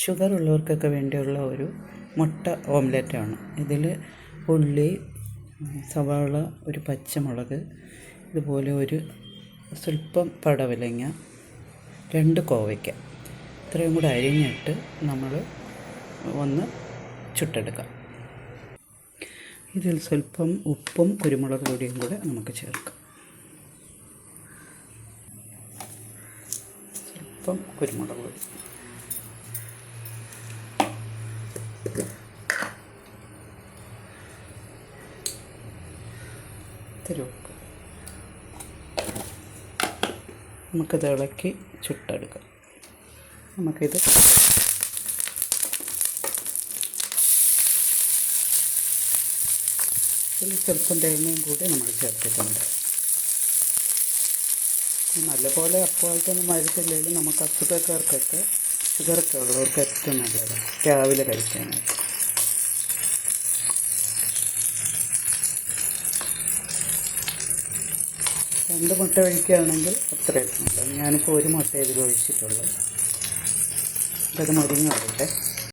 Sugar ഉള്ളവർക്കൊക്കെ വേണ്ടിയുള്ള ഒരു മുട്ട ഓംലെറ്റാണ്. ഇതിൽ ഉള്ളി സവാള ഒരു പച്ചമുളക് ഇതുപോലെ ഒരു സ്വല്പം പടവലങ്ങ രണ്ട് കോവയ്ക്ക. ഇത്രയും കൂടെ അരിഞ്ഞിട്ട് നമ്മൾ ഒന്ന് ചുട്ടെടുക്കാം. ഇതിൽ സ്വല്പം ഉപ്പും കുരുമുളക് പൊടിയും കൂടെ നമുക്ക് ചേർക്കാം. സ്വല്പം കുരുമുളക് പൊടി. ഇത്തിരി നമുക്കിത് ഇളക്കി ചുട്ടെടുക്കാം. നമുക്കിത് ഇതിൽ സ്വല്പം തേങ്ങയും കൂടി നമ്മൾ ചേർത്തിട്ടുണ്ട്. നല്ലപോലെ അപ്പോഴത്തൊന്നും വരത്തില്ലെങ്കിലും നമുക്ക് അസുഖക്കാർക്കൊക്കെ ഷുഗറൊക്കെ ഉള്ളവർക്ക് ഏറ്റവും നല്ലതാണ് രാവിലെ കഴിക്കാനായിട്ട് രണ്ട് മുട്ട ഒഴിക്കുകയാണെങ്കിൽ അത്രയും. നല്ലത് ഞാനിപ്പോൾ ഒരു മുട്ട ഇതിൽ ഒഴിച്ചിട്ടുള്ളൂ. അത് മുരിങ്ങ വരട്ടെ